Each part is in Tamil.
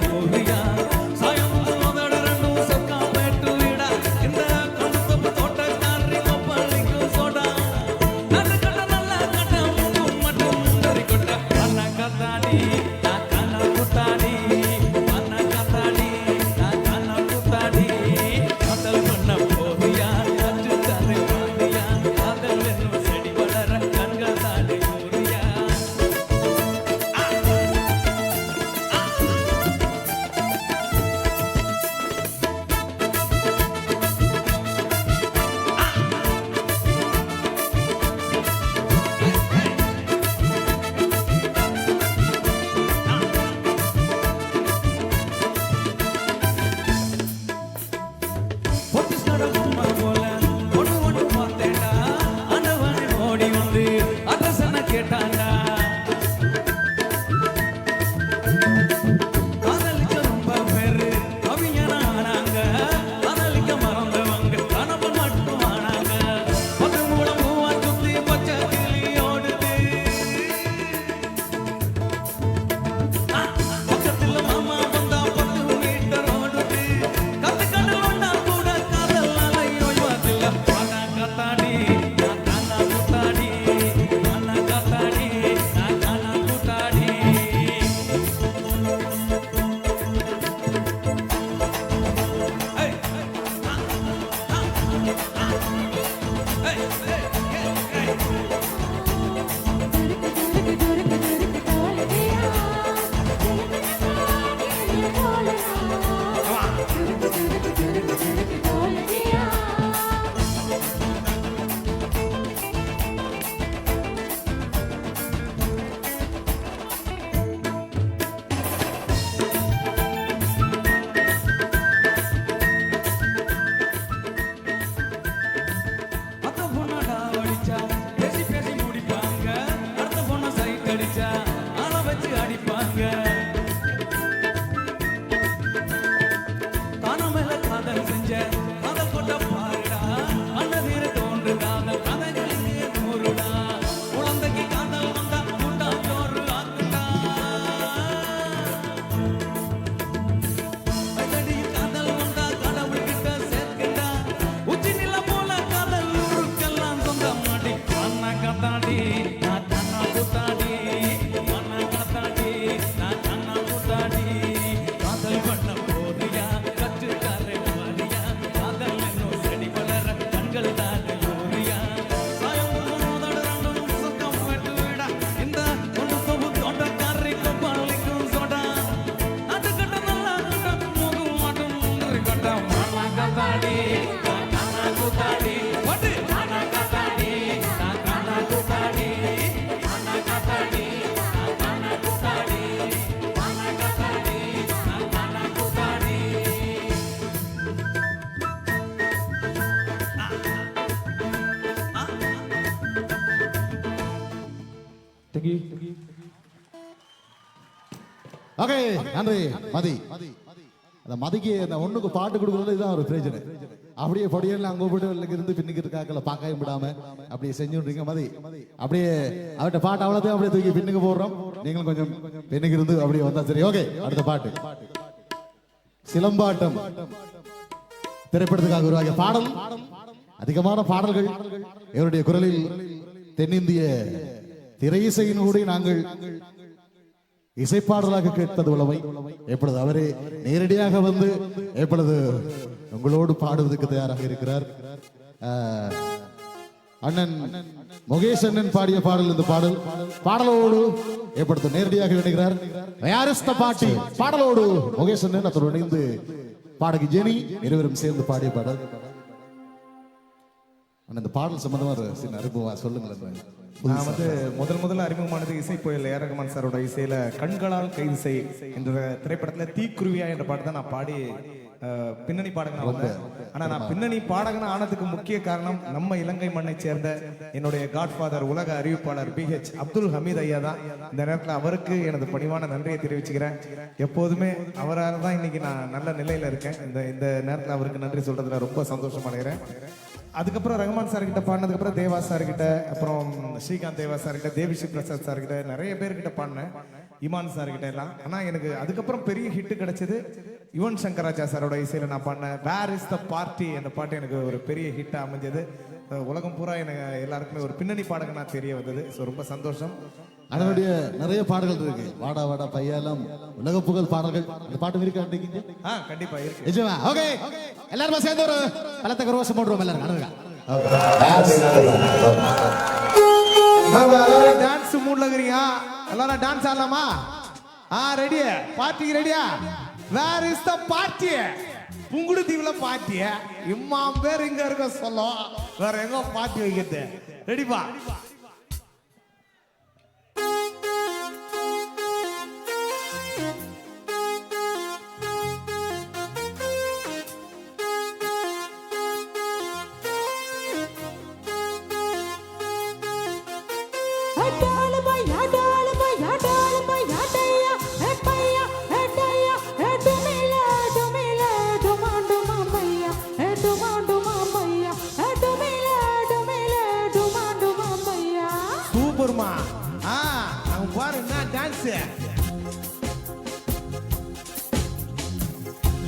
Bye. ஓகே நன்றி. மதி. அந்த மதிக்கு அந்த ஒண்ணுக்கு பாட்டு கொடுக்குறது இதுதான் ஒரு பிரச்சனை அப்படியே படியெல்லாம் அங்க போட்டு இருந்து பின்னுக்கு இருக்காக்கல பார்க்கவும் விடாம அப்படியே செஞ்சுடுறீங்க மதி. அப்படியே அவட்ட பாட்டு அவ்வளோத்தையும் அப்படியே தூக்கி பின்னுக்கு போடுறோம். நீங்களும் கொஞ்சம் பின்னுக்கு இருந்து அப்படியே வந்தா சரி. ஓகே அடுத்த பாட்டு. சிலம்பாட்டம். திரைப்படத்துக்காக உருவாகிய பாடல். அதிகமான பாடல்கள். இவருடைய குரலில் தென்னிந்திய திரையிசையினூடே நாங்கள் இசைப்பாடலாக கேட்பது உளமை எப்பொழுது அவரே நேரடியாக வந்து எப்பொழுது உங்களோடு பாடுவதற்கு தயாராக இருக்கிறார்? அண்ணன் முகேஷ் அண்ணன் பாடிய பாடல் இந்த பாடல். பாடலோடு எப்பொழுது நேரடியாக இணைகிறார்? யாரிஸ்த பாட்டி பாடலோடு முகேஷ் அண்ணன் அத்தோடு இணைந்து பாடகி ஜெனி இருவரும் சேர்ந்து பாடிய பாடல். அண்ணா, இந்த பாடல் சம்பந்தமா ஒரு சின்ன அறிமுகமா சொல்லுங்களேன். நான் வந்து முதல் முதல்ல அறிமுகமானது இசை புயல் ஏ ஆர் ரகுமான் சாரோட இசையில கண்களால் கைது செய் என்ற திரைப்படத்துல தீக்குருவியா என்ற பாட்டு தான் நான் பாடி பின்னணி பாடகனா வந்தேன். ஆனா நான் பின்னணி பாடகனா ஆனதுக்கு முக்கிய காரணம் நம்ம இலங்கை மண்ணை சேர்ந்த என்னுடைய காட்ஃபாதர் உலக அறிவிப்பாளர் பி ஹெச் அப்துல் ஹமீத் ஐயா தான். இந்த நேரத்தில் அவருக்கு எனது பணிவான நன்றியை தெரிவிச்சுக்கிறேன். எப்போதுமே அவரால் தான் இன்னைக்கு நான் நல்ல நிலையில இருக்கேன். இந்த இந்த நேரத்தில் அவருக்கு நன்றி சொல்றதுல ரொம்ப சந்தோஷம் அடைகிறேன் அதுக்கப்புறம் ரஹ்மான் சார் கிட்ட பாடினதுக்கப்புறம் தேவா சார் கிட்ட அப்புறம் ஸ்ரீகாந்த் தேவா சார் கிட்ட தேவிஸ்ரீ பிரசாத் சார் கிட்ட நிறைய பேர்கிட்ட பாடினேன். இமான் சார் கிட்ட எல்லாம். ஆனா எனக்கு அதுக்கப்புறம் பெரிய ஹிட் கிடைச்சது யுவன் சங்கராச்சா சாரோட இசையில நான் பாடினேன். வேர் இஸ் த பார்ட்டி அந்த பாட்டு எனக்கு ஒரு பெரிய ஹிட்டாக அமைஞ்சது. உலகம் பூரா எனக்கு எல்லாருக்குமே ஒரு பின்னணி பாடகனா தெரிய வந்தது. ஸோ ரொம்ப சந்தோஷம். அதனுடைய நிறைய பாடல்கள் இருக்கு. வாடா வாடா பையாலம் உலக புகழ் பாடல்கள். அந்த பாட்டு இருக்கா கண்டிப்பா இருக்கு. நிஜமா? ஓகே. எல்லாரும் சேர்ந்து ஒரு பலத்த கரோசம் போடுவோம் எல்லாரும். எல்லாரும் டான்ஸ் மூட்ல இருக்கிறீங்க. எல்லாரும் டான்ஸ் ஆடலாமா? ஆ ரெடி பார்ட்டிக்கு ரெடியா வேர் இஸ் த பார்ட்டி புங்குடு தீவுல பார்ட்டி இம்மா பேர் இங்க இருக்க சொல்லும். வேற எங்க பார்ட்டி வைக்கிறது. ரெடிப்பா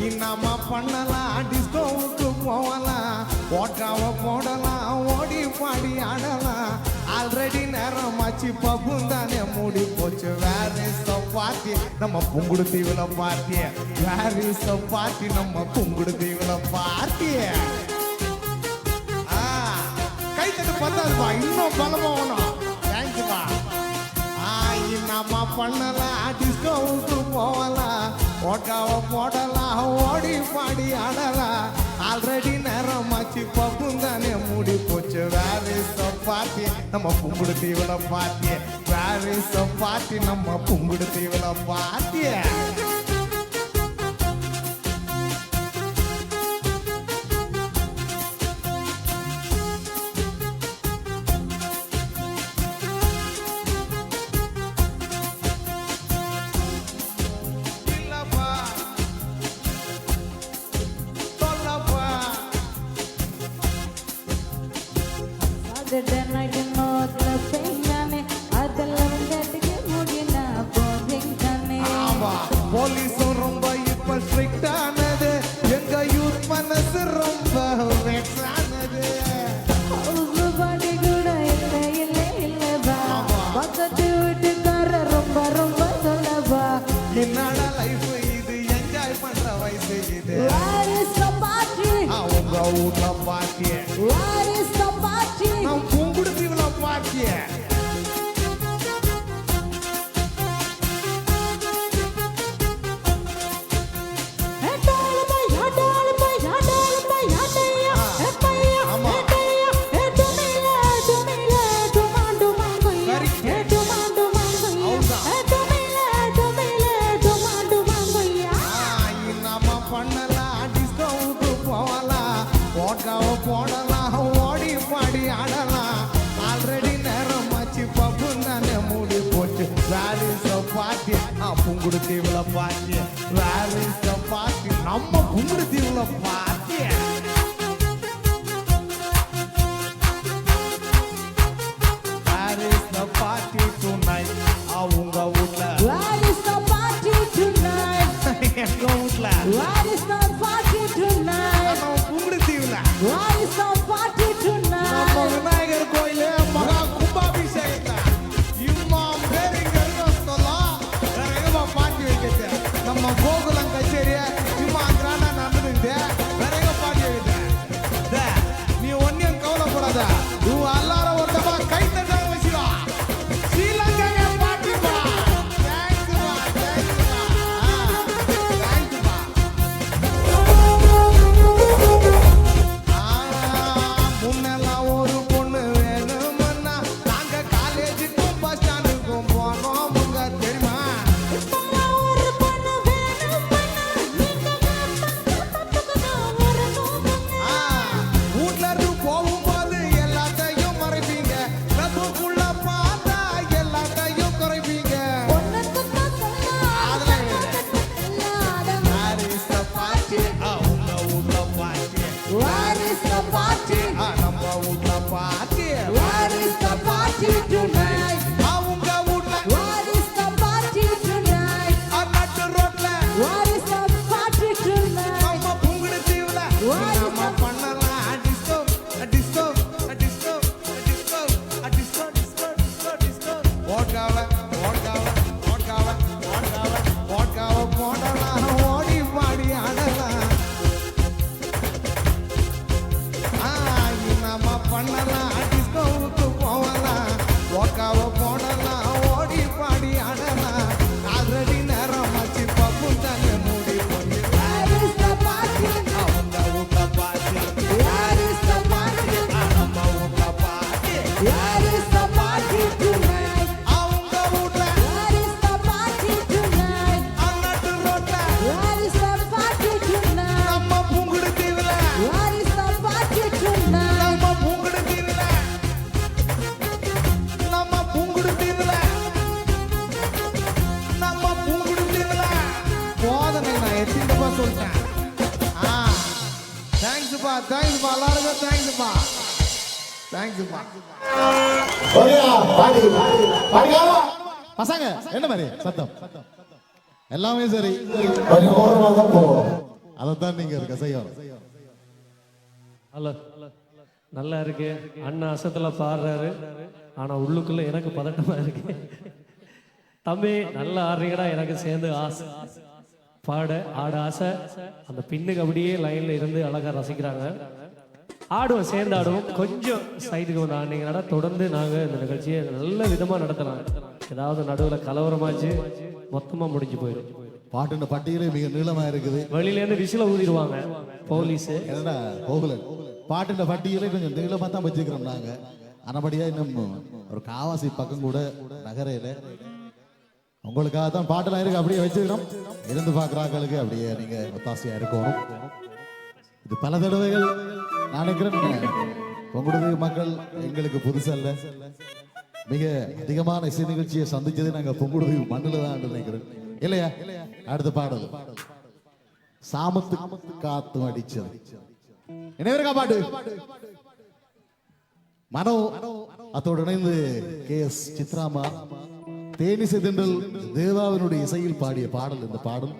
என்னம்மா பண்ணலாம் டிஸ்கோவுக்கு போகலாம் ஓட்டாவ போடலாம் ஓடி பாடி ஆடலாம். ஆல்ரெடி நேரம் ஆச்சு பப்பும் தானே மூடி போச்சு. வேற பார்த்தி நம்ம புங்குடு தீவுல பார்த்திய வேற பார்த்தி நம்ம புங்குடு தீவுல பார்த்திய கைத்தட்டு கை பத்தாதுப்பா. இன்னும் பலமா வேணும் தேங்க்ஸ்ப்பா நம்ம பண்ணலாம் டிஸ்கோவுக்கு போகலாம் ஓட்டாவ போடலாம் ஓடி பாடி ஆடலாம் ஆல்ரெடி நேரமாச்சு பப்பும் தானே மூடி போச்சு. வேற பார்ட்டி நம்ம புங்குடு தீவில பார்ட்டி வேற பார்ட்டி நம்ம புங்குடு தீவில பார்ட்டி போலீஸும் ரொம்ப இப்ப ஸ்ட்ரிக்ட் ஆனது. எங்க யூத் மனசு ரொம்ப ஆனது. ரொம்ப ரொம்ப சொல்லவா. என்னோட லைஃப் இது? என்ஜாய் பண்ற வயசு இது. party? ஆ, உங்க ஊர்ல பாட்டிய Where தீவுல புங்குடு தீவுல பாட்டி வேலை பாட்டி நம்ம புங்குடு தீவுல பாட்டி தேங்க்ஸ்ப்பா தேங்க்ஸ்ப்பா எல்லாருக்கும் தேங்க்ஸ்ப்பா தேங்க்ஸ்ப்பா பசங்க என்ன மாதிரி சத்தம் எல்லாமே சரி அதைத்தான் நீங்க இருக்க செய்யணும் ஹலோ நல்லா இருக்கு அண்ணன் அசத்துல பாடுறாரு ஆனா உள்ளுக்குள்ள எனக்கு பதட்டமா இருக்கு தம்பி நல்லா ஆடுறீங்கடா எனக்கு சேர்ந்து ஆசை பாட ஆட ஆசை அந்த பின்னுக்கு அப்படியே லைன்ல இருந்து அழகா ரசிக்கிறாங்க. ஆடுவோம் சேர்ந்து ஆடுவோம். கொஞ்சம் சைடுக்கு வந்து ஆடினீங்கன்னா தொடர்ந்து நாங்க இந்த நிகழ்ச்சியை நல்ல விதமா நடத்தலாம். ஏதாவது நடுவுல கலவரமாச்சு மொத்தமா முடிஞ்சு போயிடும். பாட்டுன பட்டியலே மிக நீளமா இருக்குது. வெளியில இருந்து விசில ஊதிடுவாங்க போலீஸ். என்னடா போகல. பாட்டுன பட்டியலே கொஞ்சம் நீளமா தான் வச்சுக்கிறோம் நாங்க. ஆனபடியா இன்னும் ஒரு காவாசி பக்கம் கூட நகரையில உங்களுக்காக தான் பாட்டெல்லாம் இருக்கு. அப்படியே வச்சுக்கிறோம் இருந்து பார்க்குறாங்களுக்கு அப்படியே நீங்க ஒத்தாசையா இருக்கணும். இது பல தடவைகள் நான் நினைக்கிறேன். உங்களுடைய மக்கள் எங்களுக்கு புதுசல்ல மிக அதிகமான இசை நிகழ்ச்சியை சந்திச்சது நாங்க பொங்குடுதி மண்ணில் தான் நினைக்கிறேன். இல்லையா? அடுத்த பாடல். சாமத்து காத்து அடிச்சது. என்ன பாட்டு? மனோ அத்தோடு இணைந்து கே எஸ் சித்ராமா. தேனிசை தென்றல் தேவாவினுடைய இசையில் பாடிய பாடல் இந்த பாடல்.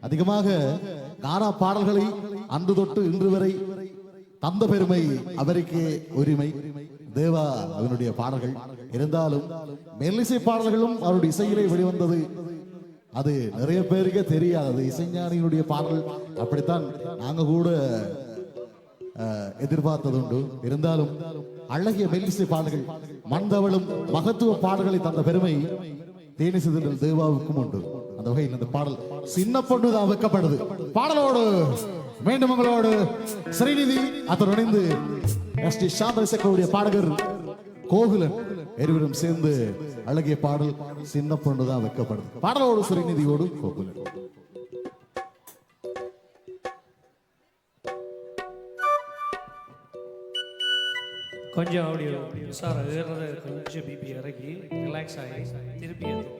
அதிகமாக கானா பாடல்களை அன்று தொட்டு இன்று வரை தந்த பெருமை அவருக்கே உரிமை. தேவா அவனுடைய பாடல்கள். இருந்தாலும் மெல்லிசை பாடல்களும் அவருடைய இசையிலே வெளிவந்தது. அது நிறைய பேருக்கே தெரியாது. இசைஞானியினுடைய பாடல். அப்படித்தான் நாங்க கூட அஹ், எதிர்பார்த்ததுண்டு இருந்தாலும் அழகிய மெல்லிசை பாடல்கள் மந்தவளும் மகத்துவ பாடல்களை தந்த பெருமை தேனிசுதல் தேவாவுக்கும் உண்டு. அந்த வகையில் இந்த பாடல் சின்ன பொண்ணு தான் வைக்கப்படுது. பாடலோடு மீண்டும் உங்களோடு ஸ்ரீநிதி அத்துடன் இணைந்து எஸ் டி பாடகர் கோகுலன் இருவரும் சேர்ந்து அழகிய பாடல் சின்ன பொண்ணு தான் வைக்கப்படுது. பாடலோடு ஸ்ரீநிதியோடு கோகுலன். கொஞ்சம் அப்படி சார் ஏறுறது கொஞ்சம் பிபி இறக்கி ரிலாக்ஸ் ஆகி திருப்பி ஏறும்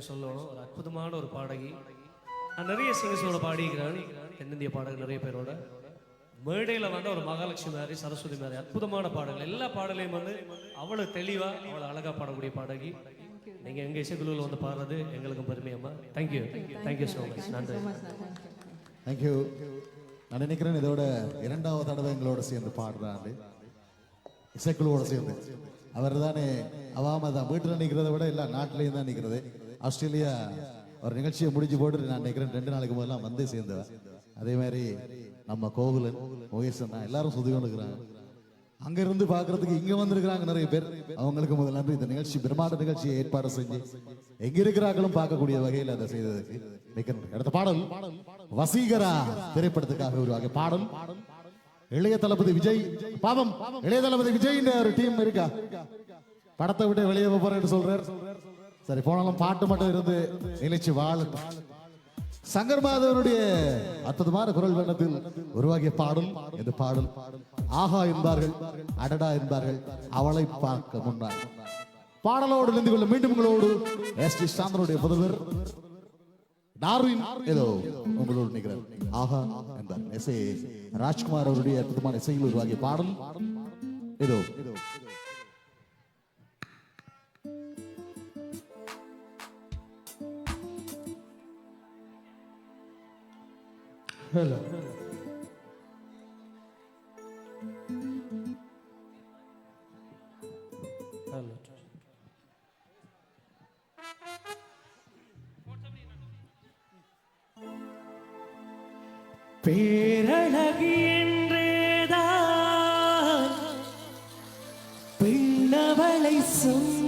நிறைய சொல்லணும். ஒரு அற்புதமான ஒரு பாடகி. நான் நிறைய சிங்கர்ஸோட பாடிக்கிறேன் தென்னிந்திய பாடகர் நிறைய பேரோட. மேடையில் வந்து ஒரு மகாலட்சுமி மாதிரி சரஸ்வதி மாதிரி அற்புதமான பாடல்கள். எல்லா பாடலையும் வந்து அவ்வளோ தெளிவாக அவ்வளோ அழகாக பாடக்கூடிய பாடகி. நீங்கள் எங்கள் இசைக்குழுவில் வந்து பாடுறது எங்களுக்கும் பெருமையம்மா thank you thank you so much நன்றி தேங்க்யூ நான் நினைக்கிறேன் இதோட இரண்டாவது தடவை எங்களோட சேர்ந்து பாடுறாரு இசைக்குழுவோட சேர்ந்து. அவர் தானே அவாம தான். வீட்டில் நிற்கிறத விட எல்லா நாட்டிலையும் தான் நிற்கிறது ஆஸ்திரேலியா ஒரு நிகழ்ச்சியை முடிஞ்சு போட்டு நான் நினைக்கிறேன் ரெண்டு நாளைக்கு முதல்ல வந்து சேர்ந்தேன் அதே மாதிரி நம்ம கோகுலன் மகேசன் தான் எல்லாரும் சுத்தி கொண்டு இருக்கிறாங்க அங்க பாக்குறதுக்கு இங்க வந்திருக்கிறாங்க நிறைய பேர். அவங்களுக்கு முதல் நன்றி. இந்த நிகழ்ச்சி பிரம்மாண்ட நிகழ்ச்சியை ஏற்பாடு செஞ்சு எங்க இருக்கிறார்களும் பார்க்கக்கூடிய வகையில் அதை செய்ததுக்கு மிக்க அடுத்த பாடல் வசீகரா திரைப்படத்துக்காக உருவாகிய பாடல். இளைய தளபதி விஜய் பாவம் இளைய தளபதி விஜய் ஒரு டீம் இருக்கா? படத்தை விட்டு வெளியே போறேன்னு சொல்றார். சரி போனாலும் பாட்டு மட்டும் இருந்து நிலைச்சு வாழும். சங்கர் மாதவனுடைய அற்புதமான குரல் வண்ணத்தில் உருவாகிய பாடல் இந்த பாடல்? ஆஹா என்பார்கள் அடடா என்பார்கள் அவளை பார்க்க முன்னாள் பாடலோடு இருந்து கொள்ள மீண்டும் உங்களோடு எஸ் டி சாந்தனுடைய புதவர் டார்வின் ஏதோ உங்களோடு நிற்கிறார். ஆஹா என்பார். எஸ் ஏ ராஜ்குமார் அவருடைய அற்புதமான இசையில் உருவாகிய பாடல் ஏதோ Hello. ஹலோ பேரழகி என்றேதான் பின்னவளை சொன்ன